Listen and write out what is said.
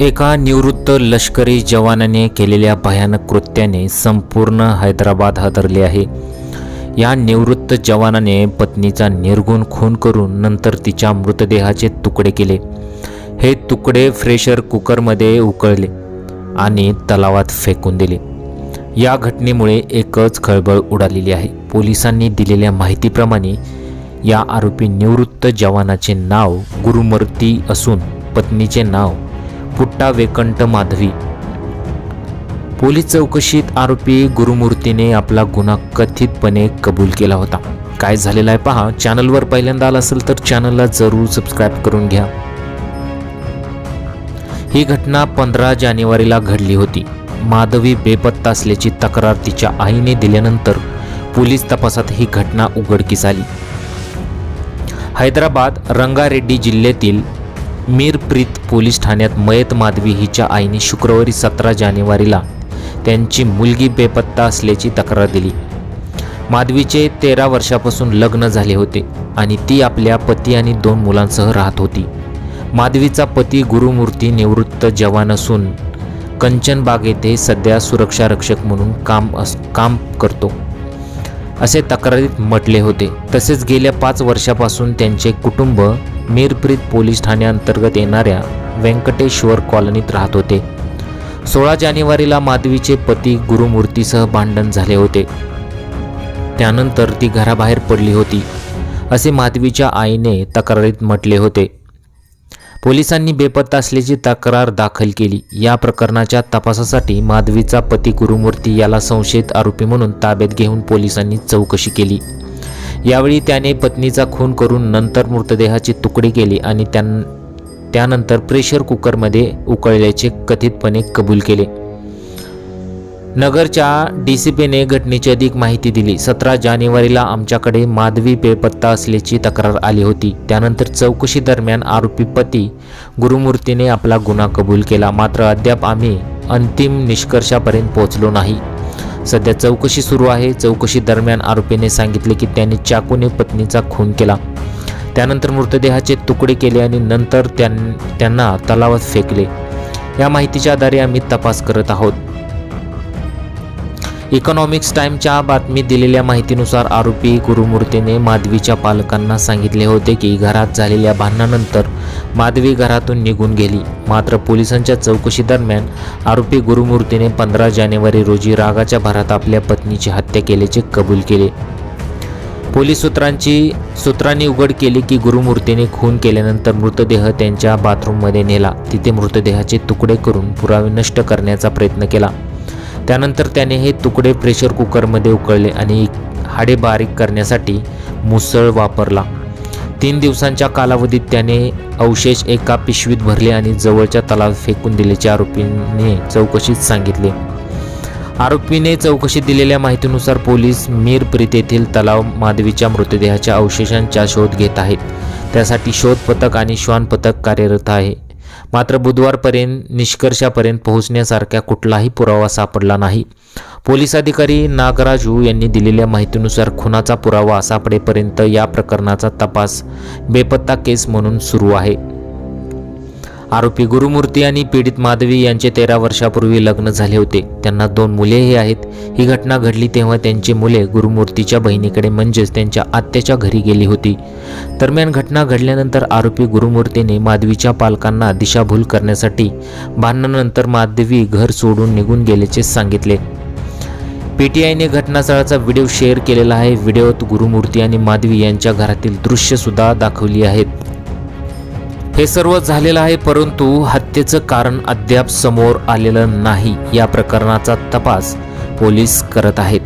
एका निवृत्त लष्करी जवानाने केलेल्या भयानक कृत्याने संपूर्ण हैदराबाद हादरले आहे. या निवृत्त जवानाने पत्नीचा निर्गुण खून करून नंतर तिच्या मृतदेहाचे तुकडे केले. हे तुकडे फ्रेशर कुकरमध्ये उकळले आणि तलावात फेकून दिले. या घटनेमुळे एकच खळबळ उडालेली आहे. पोलिसांनी दिलेल्या माहितीप्रमाणे या आरोपी निवृत्त जवानाचे नाव गुरुमूर्ती असून पत्नीचे नाव पुट्टा वेकंट माधवी. पोलीस चौकशीत आरोपी गुरुमूर्तीने आपला गुन्हा कथितपणे कबूल केला होता. काय झालेला आहे पहा चॅनलवर पहिल्यांदा आला असेल तर चॅनलला जरूर सबस्क्राईब करून घ्या. ही घटना पंधरा जानेवारीला घडली होती. माधवी बेपत्ता असल्याची तक्रार तिच्या आईने दिल्यानंतर पोलीस तपासात ही घटना उघडकीस आली. हैदराबाद रंगारेड्डी जिल्ह्यातील मीरप्रीत पोलीस ठाण्यात मयत माधवी हिच्या आईने शुक्रवारी सतरा जानेवारीला त्यांची मुलगी बेपत्ता असल्याची तक्रार दिली. माधवीचे तेरा वर्षापासून लग्न झाले होते आणि ती आपल्या पती आणि दोन मुलांसह राहत होती. माधवीचा पती गुरुमूर्ती निवृत्त जवान असून कंचनबाग येथे सध्या सुरक्षा रक्षक म्हणून काम अस काम करतो. असे तक्रारीत म्हटले होते. तसेच गेल्या पाच वर्षापासून त्यांचे कुटुंब मीरप्रीत पोलीस ठाण्याअंतर्गत येणाऱ्या व्यंकटेश्वर कॉलनीत राहत होते. सोळा जानेवारीला माधवीचे पती गुरुमूर्तीसह भांडण झाले होते. त्यानंतर ती घराबाहेर पडली होती असे माधवीच्या आईने तक्रारीत म्हटले होते. पोलिसांनी बेपत्ता असल्याची तक्रार दाखल केली. या प्रकरणाच्या तपासासाठी माधवीचा पती गुरुमूर्ती याला संशयित आरोपी म्हणून ताब्यात घेऊन पोलिसांनी चौकशी केली. यावेळी त्याने पत्नीचा खून करून नंतर मृतदेहाचे तुकडे केले आणि त्यां त्यानंतर प्रेशर कुकरमध्ये उकळल्याचे कथितपणे कबूल केले. नगरच्या डी सी पीने घटनेची अधिक माहिती दिली. सतरा जानेवारीला आमच्याकडे माधवी बेपत्ता असल्याची तक्रार आली होती. त्यानंतर चौकशी दरम्यान आरोपी पती गुरुमूर्तीने आपला गुन्हा कबूल केला. मात्र अद्याप आम्ही अंतिम निष्कर्षापर्यंत पोहोचलो नाही. सध्या चौकशी सुरू आहे. चौकशी दरम्यान आरोपीने सांगितले की त्याने चाकूने पत्नीचा खून केला. त्यानंतर मृतदेहाचे तुकडे केले आणि नंतर त्यां त्यांना तलावात फेकले. या माहितीच्या आधारे आम्ही तपास करत आहोत. इकॉनॉमिक्स टाइमच्या बातमीत दिलेल्या माहितीनुसार आरोपी गुरुमूर्तीने माधवीच्या पालकांना सांगितले होते की घरात झालेल्या भांडणानंतर माधवी घरातून निघून गेली. मात्र पोलिसांच्या चौकशी दरम्यान आरोपी गुरुमूर्तीने पंधरा जानेवारी रोजी रागाच्या भरात आपल्या पत्नीची हत्या केल्याचे कबूल केले. पोलीस सूत्रांची सूत्रांनी उघड केली की गुरुमूर्तीने खून केल्यानंतर मृतदेह त्यांच्या बाथरूममध्ये नेला. तिथे मृतदेहाचे तुकडे करून पुरावे नष्ट करण्याचा प्रयत्न केला. त्यानंतर त्याने हे तुकडे प्रेशर कुकरमध्ये उकळले आणि हाडे बारीक करण्यासाठी मुसळ वापरला. तीन दिवसांच्या कालावधीत त्याने अवशेष एका पिशवीत भरले आणि जवळच्या तलावात फेकून दिल्याचे आरोपीने चौकशीत सांगितले. आरोपीने चौकशीत दिलेल्या माहितीनुसार पोलीस मीरप्रीत येथील तलाव माधवीच्या मृतदेहाच्या अवशेषांचा शोध घेत आहेत. त्यासाठी शोध पथक आणि श्वान पथक कार्यरत आहे. मात्र बुधवारपर्यंत निष्कर्षापर्यंत पोहोचण्यासारख्या कुठलाही पुरावा सापडला नाही. पोलीस अधिकारी नागराजू यांनी दिलेल्या माहितीनुसार खुनाचा पुरावा सापडेपर्यंत या प्रकरणाचा तपास बेपत्ता केस म्हणून सुरू आहे. आरोपी गुरुमूर्ती आणि पीडित माधवी यांचे तेरा वर्षापूर्वी लग्न झाले होते. त्यांना दोन मुलेही आहेत. ही घटना घडली तेव्हा त्यांची मुले गुरुमूर्तीच्या बहिणीकडे म्हणजेच त्यांच्या आत्याच्या घरी गेली होती. दरम्यान घटना घडल्यानंतर आरोपी गुरुमूर्तीने माधवीच्या पालकांना दिशाभूल करण्यासाठी भांडणानंतर माधवी घर सोडून निघून गेल्याचे सांगितले. पीटीआयने घटनास्थळाचा व्हिडिओ शेअर केलेला आहे. व्हिडिओत गुरुमूर्ती आणि माधवी यांच्या घरातील दृश्यसुद्धा दाखवली आहेत. हे सर्व झालेलं आहे परंतु हत्येचं कारण अद्याप समोर आलेलं नाही. या प्रकरणाचा तपास पोलीस करत आहेत.